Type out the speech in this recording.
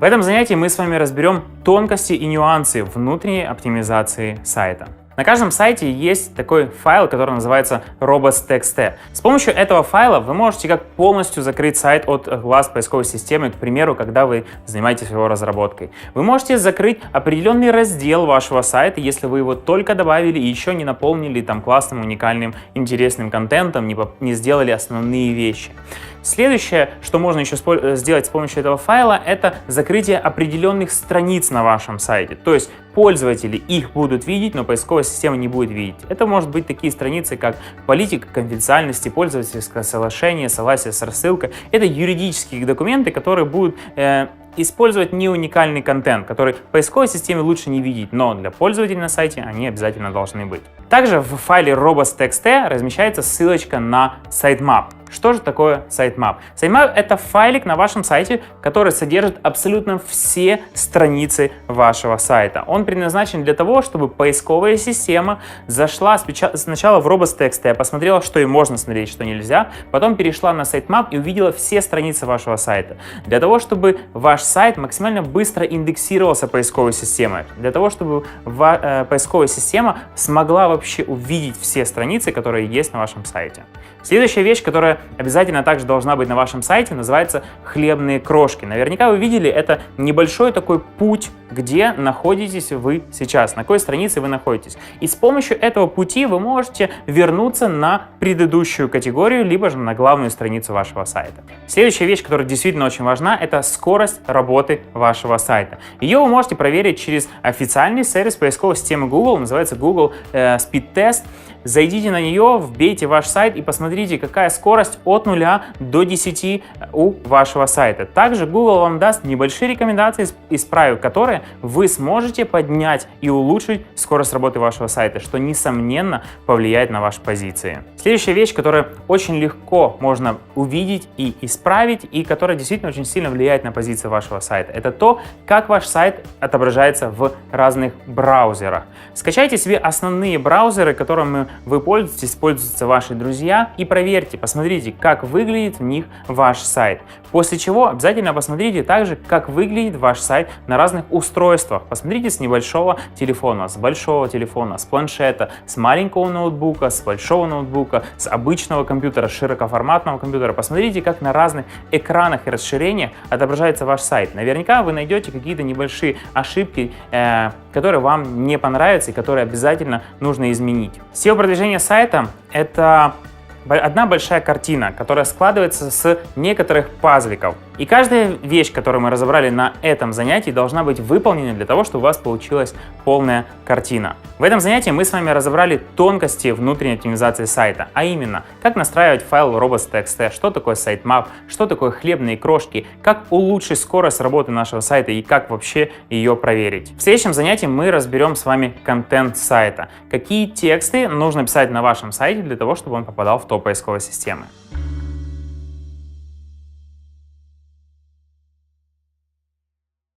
В этом занятии мы с вами разберем тонкости и нюансы внутренней оптимизации сайта. На каждом сайте есть такой файл, который называется robots.txt. С помощью этого файла вы можете как полностью закрыть сайт от глаз поисковой системы, к примеру, когда вы занимаетесь его разработкой. Вы можете закрыть определенный раздел вашего сайта, если вы его только добавили и еще не наполнили там классным, уникальным, интересным контентом, не, не сделали основные вещи. Следующее, что можно еще э, сделать с помощью этого файла, это закрытие определенных страниц на вашем сайте. То есть пользователи их будут видеть, но поисковая система не будет видеть. Это может быть такие страницы, как политика конфиденциальности, пользовательское соглашение, согласие с рассылкой. Это юридические документы, которые будут э, использовать не уникальный контент, который поисковой системе лучше не видеть, но для пользователей на сайте они обязательно должны быть. Также в файле robots.txt размещается ссылочка на sitemap. Что же такое sitemap? Sitemap — это файлик на вашем сайте, который содержит абсолютно все страницы вашего сайта. Он предназначен для того, чтобы поисковая система зашла сначала в robots.txt, посмотрела, что и можно смотреть, что нельзя, потом перешла на sitemap и увидела все страницы вашего сайта. Для того, чтобы ваш сайт максимально быстро индексировался поисковой системой, для того, чтобы э, поисковая система смогла вообще увидеть все страницы, которые есть на вашем сайте. Следующая вещь, которая обязательно также должна быть на вашем сайте, называется хлебные крошки. Наверняка вы видели, это небольшой такой путь, где находитесь вы сейчас, на какой странице вы находитесь. И с помощью этого пути вы можете вернуться на предыдущую категорию, либо же на главную страницу вашего сайта. Следующая вещь, которая действительно очень важна, это скорость работы вашего сайта. Ее вы можете проверить через официальный сервис поисковой системы Google, называется Google э, Speed Test. Зайдите на нее, вбейте ваш сайт и посмотрите, какая скорость от 0 до 10 у вашего сайта. Также Google вам даст небольшие рекомендации, исправив которые вы сможете поднять и улучшить скорость работы вашего сайта, что несомненно повлияет на ваши позиции. Следующая вещь, которая очень легко можно увидеть и исправить, и которая действительно очень сильно влияет на позиции вашего сайта, это то, как ваш сайт отображается в разных браузерах. Скачайте себе основные браузеры, которыми вы пользуетесь, пользуются ваши друзья, и проверьте, посмотрите, как выглядит в них ваш сайт. После чего обязательно посмотрите также, как выглядит ваш сайт на разных устройствах. Посмотрите с небольшого телефона, с большого телефона, с планшета, с маленького ноутбука, с большого ноутбука, с обычного компьютера, широкоформатного компьютера. Посмотрите, как на разных экранах и расширениях отображается ваш сайт. Наверняка вы найдете какие-то небольшие ошибки, э, которые вам не понравятся и которые обязательно нужно изменить. SEO продвижение сайта — это одна большая картина, которая складывается с некоторых пазликов. И каждая вещь, которую мы разобрали на этом занятии, должна быть выполнена для того, чтобы у вас получилась полная картина. В этом занятии мы с вами разобрали тонкости внутренней оптимизации сайта, а именно, как настраивать файл robots.txt, что такое sitemap, что такое хлебные крошки, как улучшить скорость работы нашего сайта и как вообще ее проверить. В следующем занятии мы разберем с вами контент сайта, какие тексты нужно писать на вашем сайте для того, чтобы он попадал в топ поисковой системы.